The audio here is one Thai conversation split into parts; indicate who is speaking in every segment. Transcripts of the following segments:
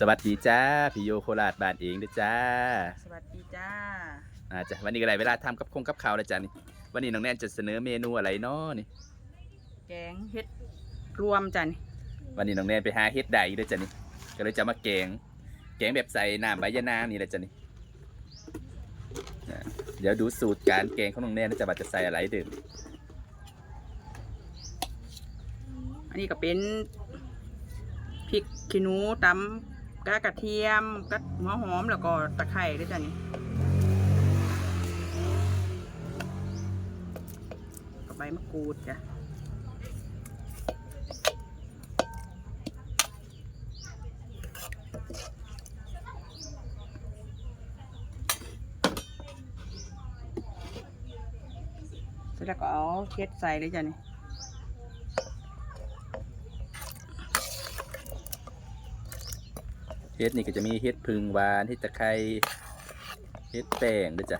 Speaker 1: สวัสดีจ้าพี่โยโคราชบ้านเองเด้อจ้า
Speaker 2: สวัสดีจ้า
Speaker 1: อ่าจ้ะวันนี้ก็ได้เวลาทำกับคงกับข้าวแล้วจ้านี่ วันนี้น้องแนนจะเสนอเมนูอะไรเนาะนี่
Speaker 2: แกงเห็ดรวมจ้ะนี่
Speaker 1: วันนี้น้องแนนไปหาเฮ็ดได้เด้อจ้านี่ ก็เลยจะมาแกง แกงแบบใส่น้ำใบยะนางนี่แหละจ้านี่อ่าเดี๋ยวดูสูตรการแกงของน้องแนนนะจะว่าจะใส่อะไรเด้อ
Speaker 2: อันนี้ก็เป็นพริกขี้หนูตำ กระกระเทียมกระหัวหอมแล้วก็ตะไคร้ด้วยจ้ะนี่กับใบมะกรูดจ้ะแล้วก็เอาเห็ดใส่เลยจ้ะนี่
Speaker 1: เฮ็ดนี่ก็จะมีเฮ็ดพึ่งหวานเฮ็ดตะไคร้เฮ็ดแป้งเด้อจ้ะ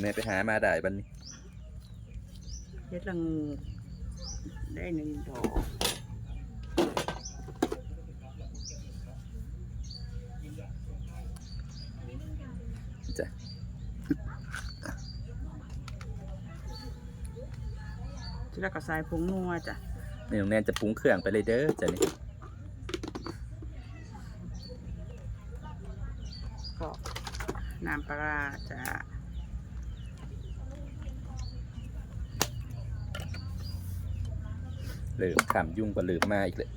Speaker 1: แม่ไปหามาได้บัดนี้
Speaker 2: เฮ็ดละงูได้หนึ่งดอก
Speaker 1: จ้ะ
Speaker 2: ที่แล้วก็ใส่ผงนัวจ้ะ
Speaker 1: นี่น้องแนนจะปรุงเครื่องไปเลยเด้อจ้ะนี่
Speaker 2: ก็น้ำปลาร้าจ้ะ
Speaker 1: เริ่มขำยุ่งกว่าเริ่มมาอีกเลย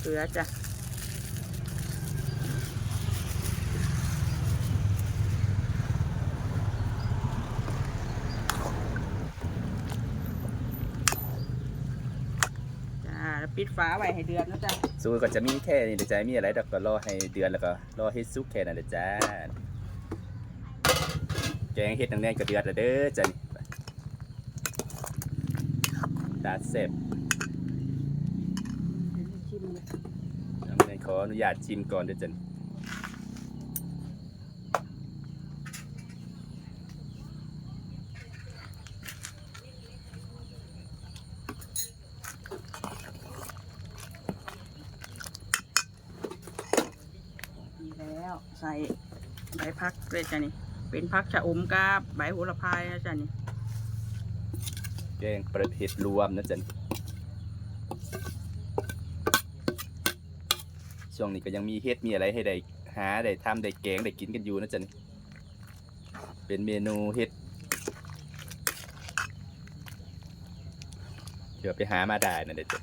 Speaker 2: เกลือจ้ะจ้าแล้วปิดฝาไว้ให้เดือดนะจ๊ะ
Speaker 1: สูตรก็จะมีแค่นี้เดี๋ยวจะมีอะไรดอกก็รอให้เดือนแล้วก็รอให้สุกแค่นั้นเด้อจ้าแก งเฮ็ดน้องแนนก็เดือดล้วเด้อจ้ะนี่ดาเสพ
Speaker 2: ชิมเลย
Speaker 1: น้องแนนขออนุญาตชิมก่อนเด้อจ้ะนี่
Speaker 2: ดีแล้วใส่ใบพักเลยจ้ะนี่ เป็นพักชะอมกับใบโหระพายนะจ๊ะนี่
Speaker 1: แกงประเภทรวมนะจ้ะนี่ช่วงนี้ก็ยังมีเฮ็ดมีอะไรให้ได้หาได้ทำได้แกงได้กินกันอยู่นะจ๊ะนี่เป็นเมนูเฮ็ดเดี๋ยวไปหามาได้นะเด็ดจ้ะ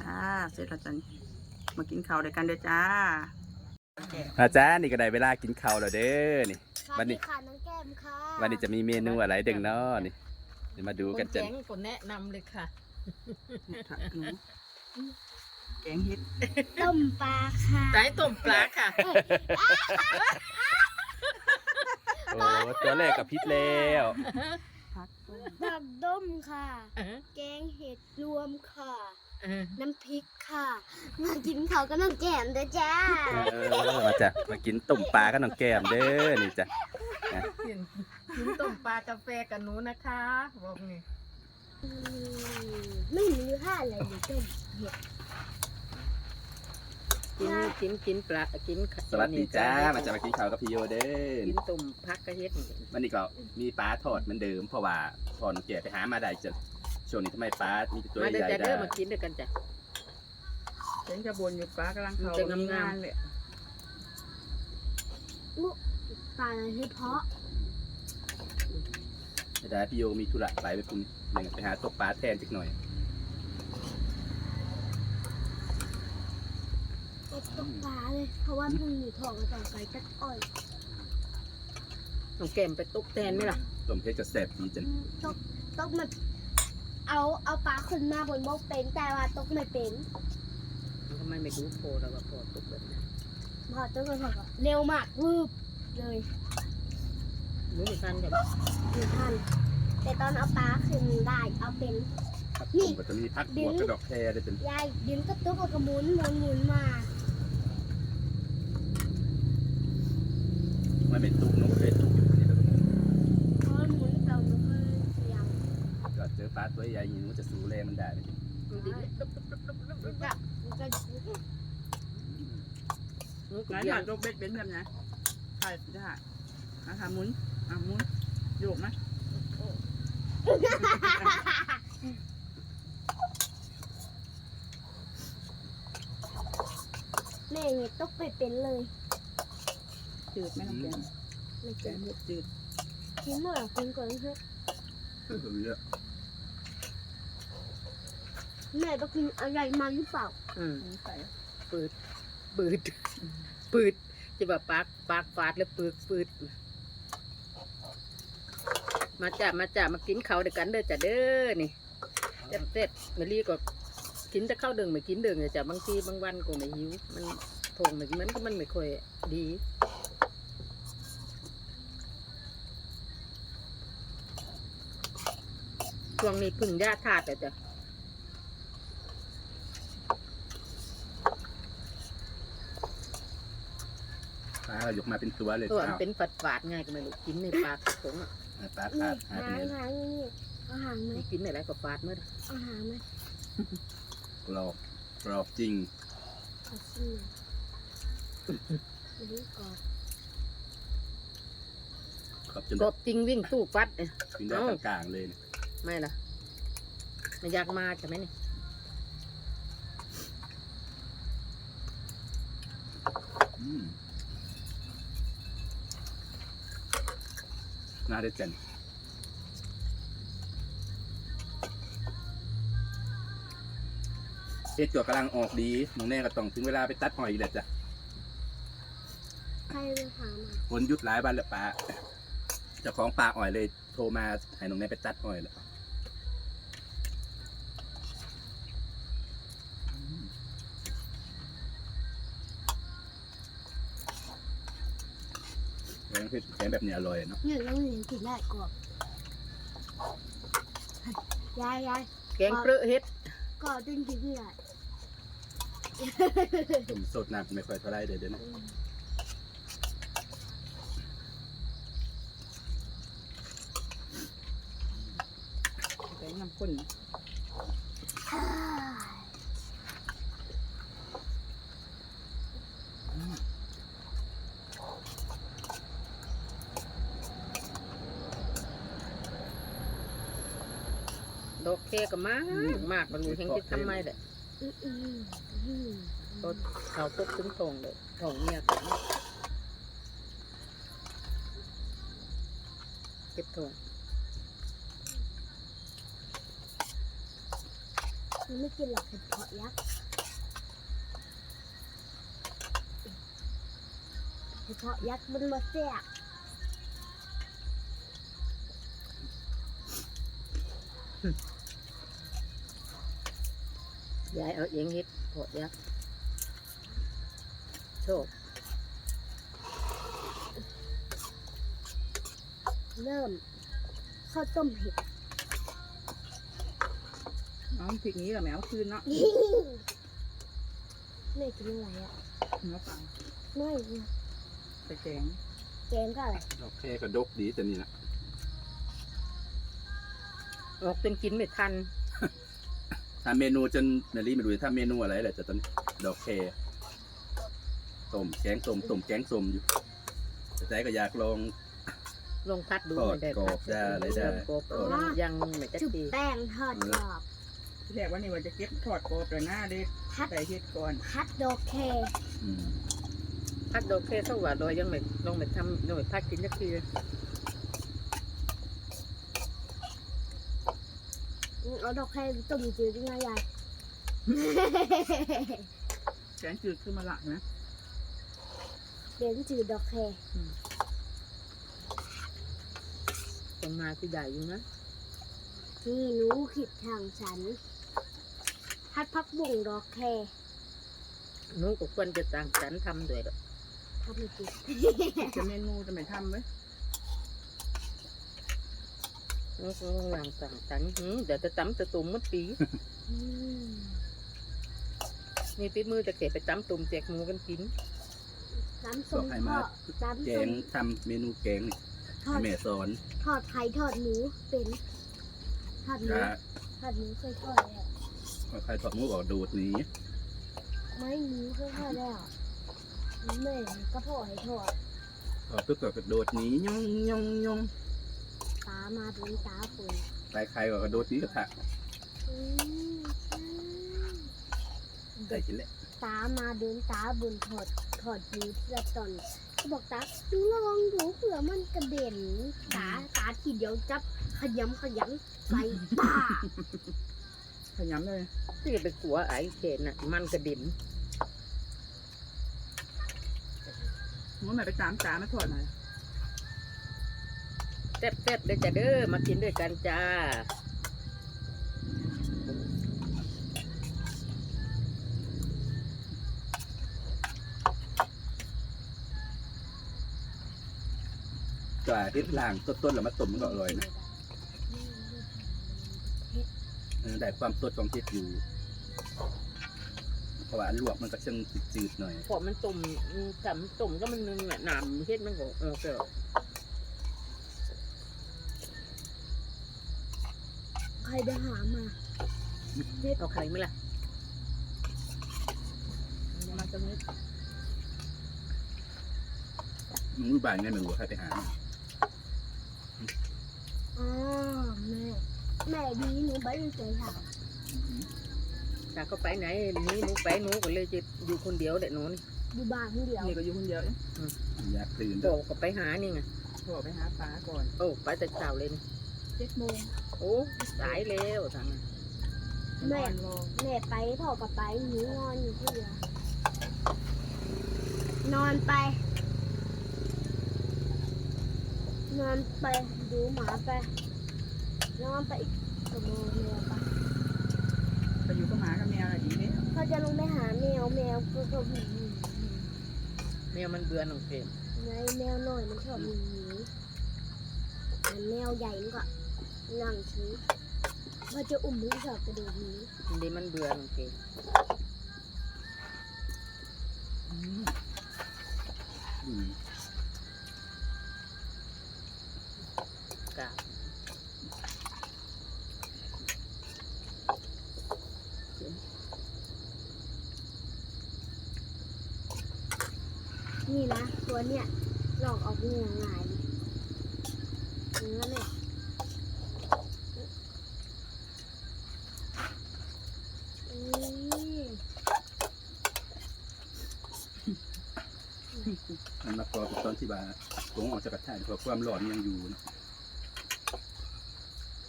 Speaker 2: จ้าเสร็จแล้วจ้ะนี่มากินข้าวด้วยกันเด้อจ้า
Speaker 1: อาจารย์นี่ก็ได้เวลากินข้าวแล้วเด้อนี่
Speaker 3: สวั
Speaker 1: วัน
Speaker 3: ส
Speaker 1: นี้
Speaker 3: ดีค่ะน้องแก้มค่ะ
Speaker 1: วันนี้จะมีเมนูอะไรเดึงเนาะนี่เดี๋ยวมาดูกัน
Speaker 4: ค
Speaker 1: จ้ะ
Speaker 4: แจ้งก็แนะนำเลยค่ะ
Speaker 2: ผักหนูแกงเห็ด
Speaker 3: ต้มปลาค่ะ
Speaker 4: ไก่ต้มปลาค่ะ
Speaker 1: โอ้ตัวแรกกับพิษแล้ว
Speaker 2: ผักต้ม
Speaker 3: ผัก ต้มค่ะแกงเห็ดรวมค่ะน้ำพริกค่ะ มากินข้าวกับน้องแก้มเด้อจ้า
Speaker 1: เออมาจ้ะมากินตุ่มปลากับน้องแก้มเด้อนี่จ้ะ
Speaker 4: กินกินต้มปลากาแฟกับหนูนะคะ บอกนี่
Speaker 3: อืมไม่มีค่าอะไรเลยต้มเห็ด
Speaker 4: กินกินกินปลากิน
Speaker 1: สวัสดีจ้า มาจะมากินข้าวกับพี่โยเด้อ
Speaker 4: กินต้มพักกระเฮ็ดนี่
Speaker 1: วันนี้ก็มีปลาทอดเหมือนเดิมเพราะว่าพอน้องแก่ไปหามาได้จ้ะช่วงนี้ทำไมปลามีแต่ตัว
Speaker 4: มาเด้อ
Speaker 1: ใหญ่
Speaker 4: จ้ะ
Speaker 1: ได้
Speaker 4: เด้อมากินด้วยกันจ้ะ
Speaker 2: แกงจะบนอยู่ปลากำลังเขา
Speaker 4: มันจะงามๆ
Speaker 2: งานเลย
Speaker 3: ปลาอะไรที่เพาะ
Speaker 1: ได้พี่โยมีธุระไปไปปุ่นหนึ่งไปหาตกปลาแทนจักหน่อย
Speaker 3: เก็บ ตกปลาเลย เพราะว่าเพิ่งมีทองกับต่อไปจักอ้อย
Speaker 4: น้องแก้มไปตกแทนไหมล่ะ
Speaker 1: ต้มเพชรจะแซ่บดีจัง
Speaker 3: ตกตกมันเอาเอาปลาขึ้นมาบนบกเป็นแต่ว่าตกไม่เป็น
Speaker 4: ทำไมไม่ดูโพเราว่าโพตกแบบนั้น
Speaker 3: พอตกไปพอก็เร็วมากวืบเลย
Speaker 4: หนูไม่ทันจ้ะ
Speaker 3: หนึ่งพันแต่ตอนเอาปลาขึ้นได้เอาเป็น
Speaker 1: ครับ
Speaker 3: นี่
Speaker 1: ผมก็จะมีพักบวกกระดอกแครได้เป็น
Speaker 3: ยายดึงกระตุกแล้วก็หมุนหมุนหมุนมา
Speaker 1: ไม่เป็นตุกนกเคยตุกอยู่นี่
Speaker 3: พอหมุนเต่ามันก็เสียง
Speaker 1: ก็เจะปลาตัวใหญ่อย่างนี้มันจะสู้แรงมันได้ไหม
Speaker 4: มันดิ้น
Speaker 3: มันก็มันก็
Speaker 4: หนูก็
Speaker 2: งาน
Speaker 4: เลี้ยา
Speaker 2: งยรูปเบ็ดเป็นแบบไหนถ่ายได้อาหารหมุนอะหมุนโยกไหม
Speaker 3: แม่เนี่ยต้องไปเป็นเลย
Speaker 2: จืดไหมน้องแกง
Speaker 3: ไม่
Speaker 2: แก
Speaker 3: เจ็
Speaker 2: ง
Speaker 3: บ
Speaker 2: เห็ดจืด
Speaker 3: กินหน่อยกินก่อนเถอะ
Speaker 1: เออเยอะ
Speaker 3: แม่ต้องกินอะไรมาหรือเปล่า
Speaker 4: อืม
Speaker 2: ใส่
Speaker 4: ปืดปืดปืดจะแบบปากปากฟาดแล้วปืดปืดมาจ้ะมาจ้ะมากินข้าวด้วยกันเด้อจ้ะเด้อนี่เสร็จเสร็จมารีก็กินแต่ข้าวเดึงไม่กินเดึงเลยจ้ะบางทีบางวันก็ไม่หิวมันทงไม่มันก็มันไม่ค่อยดี ช่วงนี้พึ่งยาธาตุอะจ้ะ
Speaker 1: ปลาเรายกมาเป็นตัวเลย
Speaker 4: ตัวมัน
Speaker 1: เอา
Speaker 4: เป็นฝาดฝาดๆไงก็ไม่รู้กินในปากกงอะ
Speaker 1: ปลา
Speaker 3: นี่
Speaker 1: ขาดหาย
Speaker 3: หา
Speaker 1: ไป
Speaker 3: ง
Speaker 1: เลย
Speaker 3: หางนี่เอาหางไหม
Speaker 4: กินอะไรก็ฝาดเมื่อ
Speaker 3: เอาหางไหม
Speaker 1: กรอบกรอบจริง
Speaker 3: เอาชิ้นหนึ่งอันนี้ก่อน
Speaker 1: ขอบจน
Speaker 4: กบจริงวิ่งตู้ฟัดเนี่ย
Speaker 1: กินได้กลางๆเลยเนี่ย
Speaker 4: ไม่ล่ะไม่อยากมาใช่ไหมนี่
Speaker 1: อืมน่าได้เจนเอ็ดตัวกำลังออกดีน้องแน่ก็ต้องถึงเวลาไปตัดหอยอีกแล้วจ้ะ
Speaker 3: ใครไปหามา
Speaker 1: คนหยุดหลายวันแล้วป้าเจ้าของป่าอ่อยเลยโทรมาให้น้องแน่ไปตัดหอยแล้ว เผ็ดแกงแบบนี้อร่อยเนาะ
Speaker 3: เนี่ยเราเรียนกินได้ก่อนยายยาย
Speaker 4: แกงเปลือกเฮ็ด
Speaker 3: ก่อนจนกินไม่ได้
Speaker 1: ผมสดหนักไม่ค่อยเท่าไรเดี๋ยวเดี๋ยวนะ
Speaker 2: แกงน้ำข้น
Speaker 4: ดอกแค่ก็มากมากมันรู้แห่งที่ทำไม่ได้
Speaker 3: อืมอืมอืม
Speaker 4: ก็เขาตกถึงทองเลยทองเนี่ยกันเก็บทอง
Speaker 3: มันไม่กินหรอกเห็ดเพาะยักษ์เห็ดเพาะยักษ์มันมาแซ่บ
Speaker 4: ยายเอาเองเฮ็ดพอยักษ์โชค
Speaker 3: เริ่มข้าวต้มเห็ด
Speaker 2: น้องพริกนี้กับแมวคืนเนาะ
Speaker 3: แม่กินอะไรอะ
Speaker 2: เนื้อปลา
Speaker 3: ไม่
Speaker 2: ใส่แกง
Speaker 3: แกงก็อะไร
Speaker 1: โอเคก็ดกดีแต่นี่นะ
Speaker 4: ออกจนกินไม่ทัน
Speaker 1: ทำเมนูจนเมลี่ไม่รู้จะทำเมนูอะไรแหละจะตอนนี้ดอกเคต้มแกงส้มต้มแกงส้มอยู่แต่ใจก็อยากลอง
Speaker 4: ลงพัดดู
Speaker 1: ทอด
Speaker 4: ไม่ได้
Speaker 1: กรอบได้อะไรได้
Speaker 4: กรอบยังยังไม่จัก
Speaker 3: จุบ
Speaker 4: ที
Speaker 3: แป้งทอดกรอบ
Speaker 2: ที่แรกว่านี่ว่าจะเก็บทอดกรอบเลยหน้าเด็ก
Speaker 3: พัด
Speaker 2: ใส่เห็ดก่อน
Speaker 3: พัดดอกแค
Speaker 1: อืม
Speaker 4: พัดดอกแค่เท่าว่าดอยยังไม่ลงไม่ทำยังไม่พัดกินจักทีเลย
Speaker 3: อืม เอาดอกแคต้มจืดยังไงยาย
Speaker 2: แกงจืดขึ้นมาละนะ
Speaker 3: เดี๋ยวจืดดอกแค
Speaker 4: ตรงมาที่ใหญ่อยู่นะ
Speaker 3: นี่หนูขิดทางฉัน พัดพักบุ่งดอกแค
Speaker 4: หนู้ก็ควรจะต่างฉันทำด้วยดอก
Speaker 3: ทำไม่ติด
Speaker 2: จะเมนูจะไม่ทำไหม
Speaker 4: ห นู้ก็วางต่างฉันหืมเดี๋ยวจะตำจะตุ่มมัดปี
Speaker 3: อืม
Speaker 4: นี่ปีมือจะเก็บไปตำตุ่มแจกหมูกันกิน
Speaker 3: น้ำ
Speaker 1: บ
Speaker 3: ส้
Speaker 1: อ
Speaker 3: ม
Speaker 1: กให้
Speaker 3: ท
Speaker 1: มา
Speaker 3: อดน้ำ
Speaker 1: แก
Speaker 3: ส้
Speaker 1: ง
Speaker 3: ม
Speaker 1: ทำเมนูแกงนี่
Speaker 3: ทอ
Speaker 1: ให้
Speaker 3: ด
Speaker 1: แม่สอน
Speaker 3: ทอดไข่ทอดหมูเป็นผัดหมู
Speaker 1: อ่า
Speaker 3: ผัดหมูเคยทอดแล้ว
Speaker 1: ใครถอดหมูออกดูดหนี้
Speaker 3: ไม่หมูเคยทอดแล้วแม่ก็พ่อให้ทอด
Speaker 1: ถอดปุ๊บก็กระ
Speaker 3: มาเป็นตาคน
Speaker 1: ตายใครก็กระโดดหนีกระทะ
Speaker 3: อืมใช่
Speaker 1: ได้กินแล้ว
Speaker 3: ตามาเดินตาบนถอดถอดหมูทีละตอนก็บอกตาดูลองดูเผื่อมันกระเด็นตาตาทีเดียวจับขยำขยำใส่ปาก
Speaker 2: ขยำเลย
Speaker 4: ที่ไปขัวไอ้เขนน่ะ มันกระดิ่ม
Speaker 2: หมูแม่ไปตามตามาทอดหน่อย
Speaker 4: แซ่บๆเลยจ้ะเด้อมากินด้วยกันจ้า
Speaker 1: ก็เฮ็ดล่างต้นๆแล้วมาต้มมันก็อร่อยนะเออได้ความสดของเฮ็ดอยู่เพราะว่าอันลวกมันก็เชิงจืดๆหน่อย
Speaker 4: พอมันต้มอืมจำต้มก็มันนึงน่ะน้ำเฮ็ดมันก็เออเปรี้ ยว
Speaker 3: ใครไปหามา
Speaker 4: เอาไข่ไหมล่ะ
Speaker 2: ยังมาจะไม่
Speaker 1: มือบ่ายไงไม่รู้ว่าใครไปหา
Speaker 3: อ๋อแม่แม่ดีหนูไม่ได้เจอค่ะ
Speaker 4: ถ้าเขาไปไหนนี่หนูไปหนูก็เลยจะอยู่คนเดียวเด็กน้น
Speaker 3: อยู่บ้านคนเดียว
Speaker 2: นี่ก็อยู่คนเดียวเอง
Speaker 1: อยากตื่น
Speaker 4: โตก็ไปหานี่ไง
Speaker 2: พ่อไปหาปลาก่อน
Speaker 4: โอ้ไปแต่เช้าเลยนี่
Speaker 3: เจ็ดโมง
Speaker 4: โอ้สายแล้วทางนั้น
Speaker 3: แม่
Speaker 2: นอนรอ
Speaker 3: แม่ไปพ่อกับไปหนูนอนอยู่คนเดียวนอนไป นอนไปดูหมาไป นอนไปอีกชั่วโมงเดียวไป
Speaker 2: ไปอยู่กับหมากับแมวอะไรดีเนี่ย
Speaker 3: เขาจะลงไปหาแมวแมวก็ก็หนี
Speaker 4: แมวมันเบื่อน้องเฟรม
Speaker 3: ไงแมวน้อยมันชอบหนีแต่แมวใหญ่มันก็ นั่งชี้พอจะอุ้มมันก็ชอบกระโดดหนี
Speaker 4: มันดีมันเบื่อน้องเฟรม
Speaker 1: อืม
Speaker 4: กาบ
Speaker 3: นี่นะ ตัวเนี้ยหลอกออกเนื้อง่ายเนื้อเนี่ยอืม
Speaker 1: มันมากรอบตอนที่ว่าตรงออกจากกระทะเพราะความร้อนยังอยู่นะ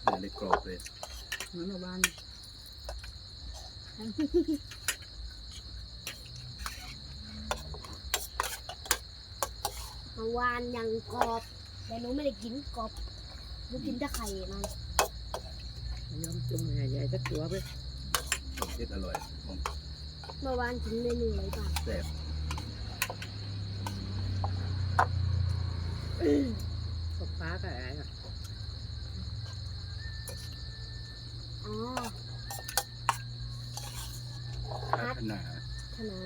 Speaker 1: เนี่ยเลยกรอบเลย
Speaker 2: เหมือนเมื่อวาน
Speaker 3: เมื่อวานยังกรอบ แต่หนูไม่ได้กินกรอบหนูกินแต่ไข่มัน
Speaker 4: ยอมจุ่มใหญ่ๆสักตัวไป
Speaker 1: เฮ็ดอร่อยของ
Speaker 3: เมื่อวานกินเมนูอะไรบ้าง
Speaker 1: แซ่บ
Speaker 4: พวกฟ้าก็อะไรน่ะ
Speaker 3: อ๋อ
Speaker 1: พัฒนา
Speaker 3: คณะ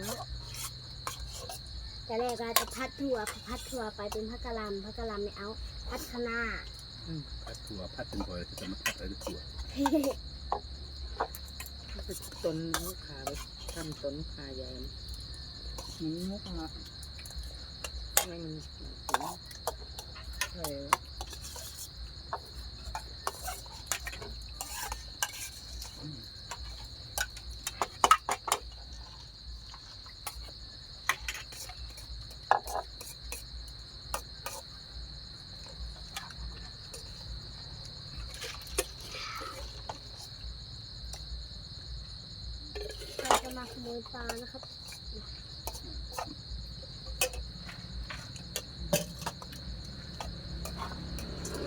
Speaker 3: แต่แรกเราจะพัดถั่วพัดถั่วไปเป็นพักกะหลำพักกะหลำไม่เอา พัดคะน้า
Speaker 1: พัดถั่วพัดเป็นพอจะมาพัดอะไรถั่ว
Speaker 4: ไปต้นมะขาไปทำต้นขาใหญ่
Speaker 2: หมูมุกอะ
Speaker 4: ไม่มัน
Speaker 2: เออ
Speaker 3: เรา จะมาขโมยปลานะครับ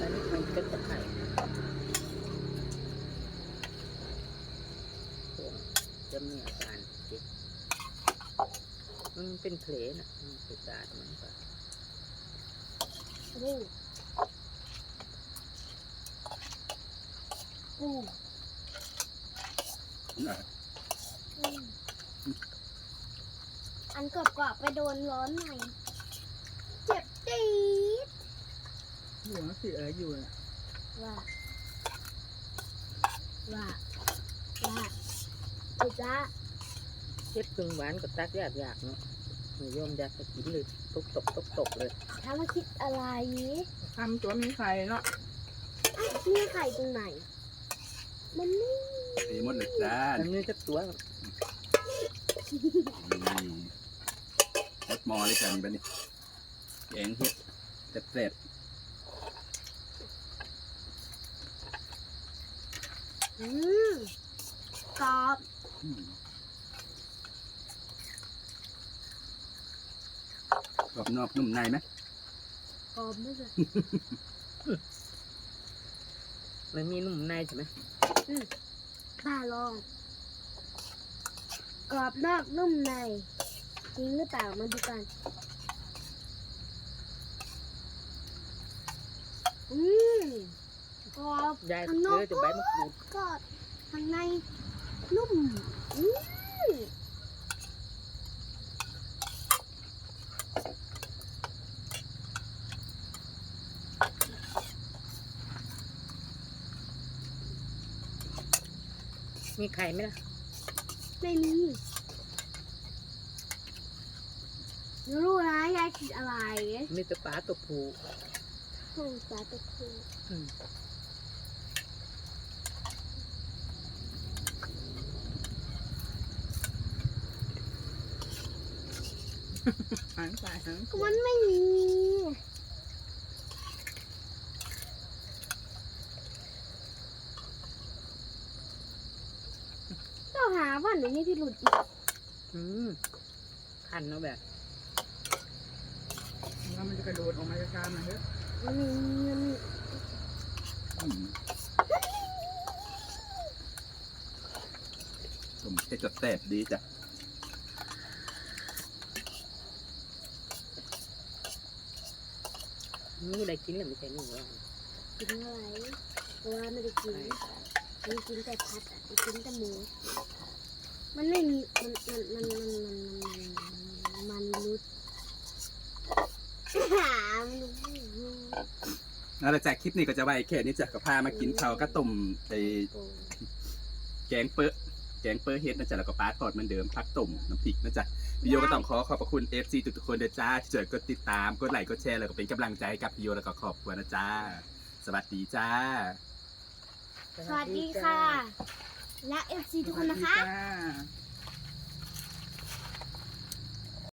Speaker 4: อันนี้มันก็จะไข่พวก จะมีอาการเจ็บมันเป็นเพลน่ะมันเป็นสาดมันก็
Speaker 3: นี่อืม
Speaker 1: อะ
Speaker 3: อืมอันกรอบๆไปโดนร้อนหน่อยเจ็บจี๊ด
Speaker 2: อยู่นั่นสิเอออยู่น่ะ
Speaker 3: ว่า ว่าว่า ไอ้จ้า
Speaker 4: เฮ็ดพึ่งหวานก็ตักยากยากๆเนาะนิยมอยากจะกินเลยตกตกตกตกเลย
Speaker 3: ถามว่าคิดอะไร
Speaker 2: ทำตัวมีไข่เนาะ
Speaker 3: อะมีไข่ตรงไหน มันไม่
Speaker 1: ตีหมดเลยจ้า
Speaker 4: อันนี้จะตัว
Speaker 1: นี่รสมอเลยจ้านี่บัดนี้แกงเฮ็ดเสร็จ
Speaker 3: อืมกรอบ
Speaker 1: ๆอืม กรอบนอกนุ่มในไหม
Speaker 3: กรอบไม่เลย
Speaker 4: มันมีนุ่มในใช่ไหม
Speaker 3: ป้าลอง กรอบนอกนุ่มใน จริงหรือเปล่ามาดูกันอืมกรอบ
Speaker 4: ยาย
Speaker 3: ข้างน
Speaker 4: เอ
Speaker 3: อก
Speaker 4: อจะใบมะกรูด
Speaker 3: กรอบข้างใน นุ่มอืม
Speaker 4: มีไข่ไหมล่ะ
Speaker 3: ไม่มีรู้นะยายคิดอะไร
Speaker 4: มีแต่ปลาตัวผู
Speaker 3: ห้องปลาตะคู
Speaker 2: หางสายหาง
Speaker 3: ก็มันไม่มีต้องหาว่าหนูนี่ที่หลุดอีก
Speaker 4: อืมคันเนาะแบบ
Speaker 2: แล้วมันจะกระโดดออกมาจากกามนะเฮ้ย
Speaker 3: มันมีมันมี
Speaker 1: อืมผมเฮ็ดจดแสบดีจ้ะ
Speaker 4: มีอะไรกินแล้วไม่ใช่นี่หรอ
Speaker 3: กินอะไรเพราะว่าไม่ได้กินมันกินแต่พัดอะมันกินแต่หมู มันไม่มี มันมันมันมันมันมันมันรุดหามรู้
Speaker 1: แล้วหลังจากคลิปนี้ก็จะไว้แค่นี้จะก็พามากินเขาวก็ต้มไอแกงเปื้อแกงเปื้อเฮ็ดนะจ๊ะแล้วก็ปลาทอดเหมือนเดิมพักต้มน้ำพริกนะจ๊ะ พี่โยก็ต้องขอขอบพระคุณ FC ทุกๆคนเด้อจ้าที่ช่วยกดติดตามกดไลค์กดแชร์แล้วก็เป็นกำลังใจให้กับพี่โยแล้วก็ขอบคุณนะจ้า สวัสดีจ้า
Speaker 3: สวัสดีค่ะ และเอฟซีทุกคนนะคะ
Speaker 2: จ้า